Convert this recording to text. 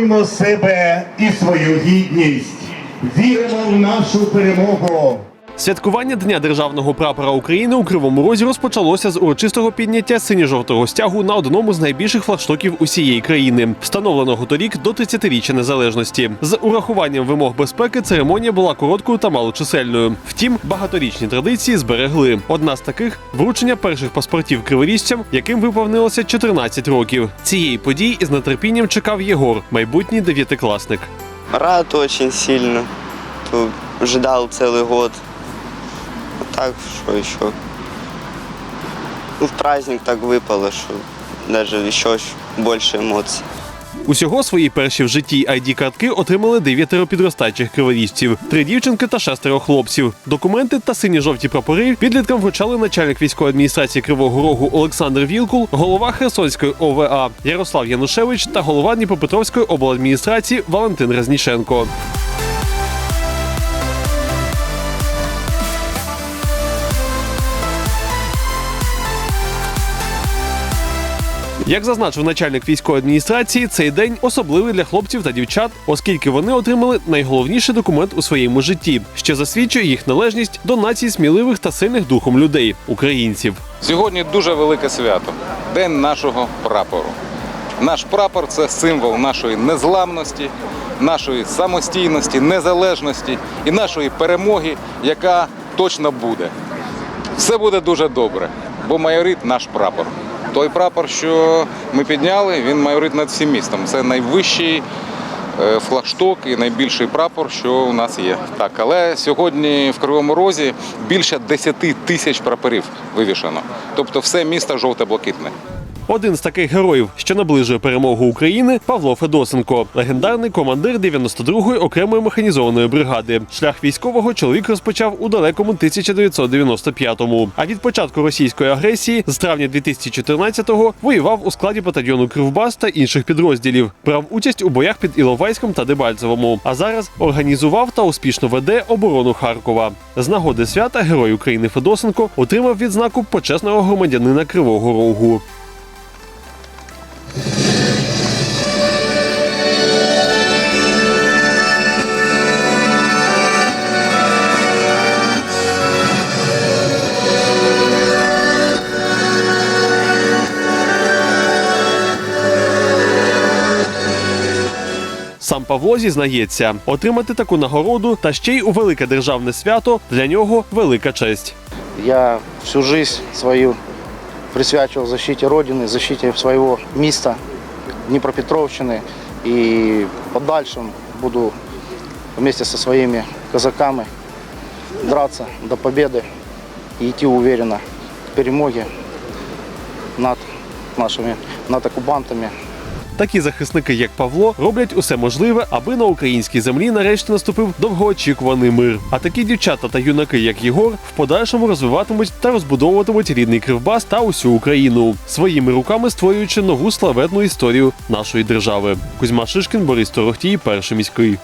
Шануймо себе і свою гідність. Віримо в нашу перемогу. Святкування Дня державного прапора України у Кривому Розі розпочалося з урочистого підняття синьо-жовтого стягу на одному з найбільших флагштоків усієї країни, встановленого торік до 30-річчя незалежності. З урахуванням вимог безпеки церемонія була короткою та малочисельною. Втім, багаторічні традиції зберегли. Одна з таких вручення перших паспортів криворіжцям, яким виповнилося 14 років. Цієї події із нетерпінням чекав Єгор, майбутній дев'ятикласник. Рад очень сильно. То ждал целый год. Так, что еще? Ну, в праздник так выпало, что даже еще больше эмоций. Усього свої перші в житті id картки отримали дев'ятеро підростаючих криворіжців, три дівчинки та шестеро хлопців. Документи та сині-жовті прапори підліткам вручали начальник військової адміністрації Кривого Рогу Олександр Вілкул, голова Херсонської ОВА Ярослав Янушевич та голова Дніпропетровської обладміністрації Валентин Разніченко. Як зазначив начальник військової адміністрації, цей день особливий для хлопців та дівчат, оскільки вони отримали найголовніший документ у своєму житті, що засвідчує їх належність до нації сміливих та сильних духом людей українців. Сьогодні дуже велике свято День нашого прапору. Наш прапор це символ нашої незламності, нашої самостійності, незалежності і нашої перемоги, яка точно буде. Все буде дуже добре, бо майорить наш прапор. Той прапор, що ми підняли, він майорить над всім містом. Це найвищий е, флагшток і найбільший прапор, що у нас є. Так, але сьогодні в Кривому Розі більше 10 тисяч прапорів вивішено. Тобто все місто жовте-блакитне. Один з таких героїв, що наближує перемогу України, Павло Федосенко, легендарний командир 92-ї окремої механізованої бригади. Шлях військового чоловік розпочав у далекому 1995-му. А від початку російської агресії з травня 2014-го воював у складі батальйону Кривбас та інших підрозділів. Брав участь у боях під Іловайськом та Дебальцевому. А зараз організував та успішно веде оборону Харкова. З нагоди свята Герой України Федосенко отримав відзнаку почесного громадянина Кривого Рогу. Сам Павло зізнається, отримати таку нагороду та ще й у велике державне свято для нього велика честь. Я всю жизнь свою присвячивал защите Родины, защите своего места, Днепропетровщины. И в подальшем буду вместе со своими казаками драться до победы и идти уверенно к перемоге над нашими, над оккупантами, Такі захисники, як Павло, роблять усе можливе, аби на українській землі нарешті наступив довгоочікуваний мир. А такі дівчата та юнаки, як Єгор, в подальшому розвиватимуть та розбудовуватимуть рідний Кривбас та усю Україну, своїми руками створюючи нову славетну історію нашої держави. Кузьма Шишкін, Борис Торохтій, перший міський.